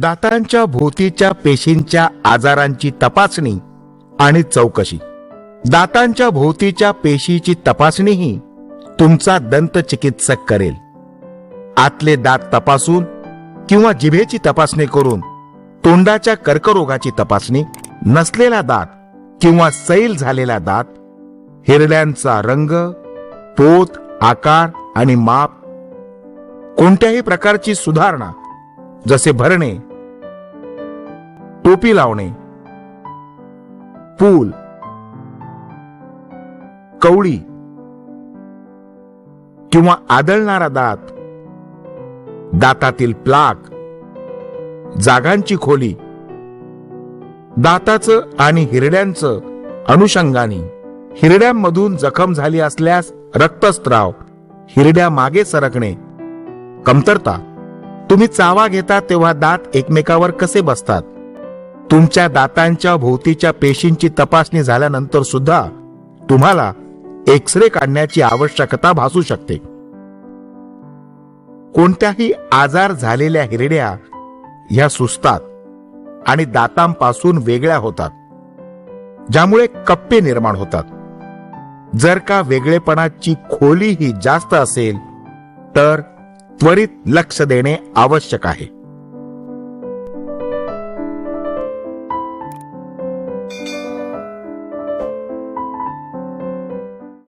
दातांच्या भोवतीच्या पेशींच्या आजारांची तपासणी आणि चौकशी. दातांच्या भोवतीच्या पेशीची तपासणीही तुमचा दंत चिकित्सक करेल. आतले दात तपासून किंवा जिभेची तपासणी करून तोंडाच्या कर्करोगाची तपासणी नसलेला दात किंवा सैल झालेला दात हिरड्यांचा रंग पोत आकार आणि माप कोणत्याही प्रकारची सुधारणा जसे भरणे टोपी लावणे. पूल. कवळी. किंवा आदळणारा दात. दातातील प्लाक. जागांची खोली. दाताचं आणि हिरड्यांचं अनुषंगाने. हिरड्यांमधून जखम झाली असल्यास रक्तस्त्राव हिरड्या मागे सरकणे. कमतरता. तुम्ही चावा घेता तेव्हा दात एकमेकावर कसे बसतात? तुमच्या दातांच्या भोवतीच्या पेशींची तपासणी झाल्यानंतर सुद्धा तुम्हाला एक्स रे काढण्याची आवश्यकता भासू शकते. कोणत्याही आजार झालेल्या हिरड्या ह्या सुस्तात आणि दातांपासून वेगळ्या होतात ज्यामुळे कप्पे निर्माण होतात. जर का वेगळेपणाची खोली ही जास्त असेल तर त्वरित लक्ष देणे आवश्यक आहे.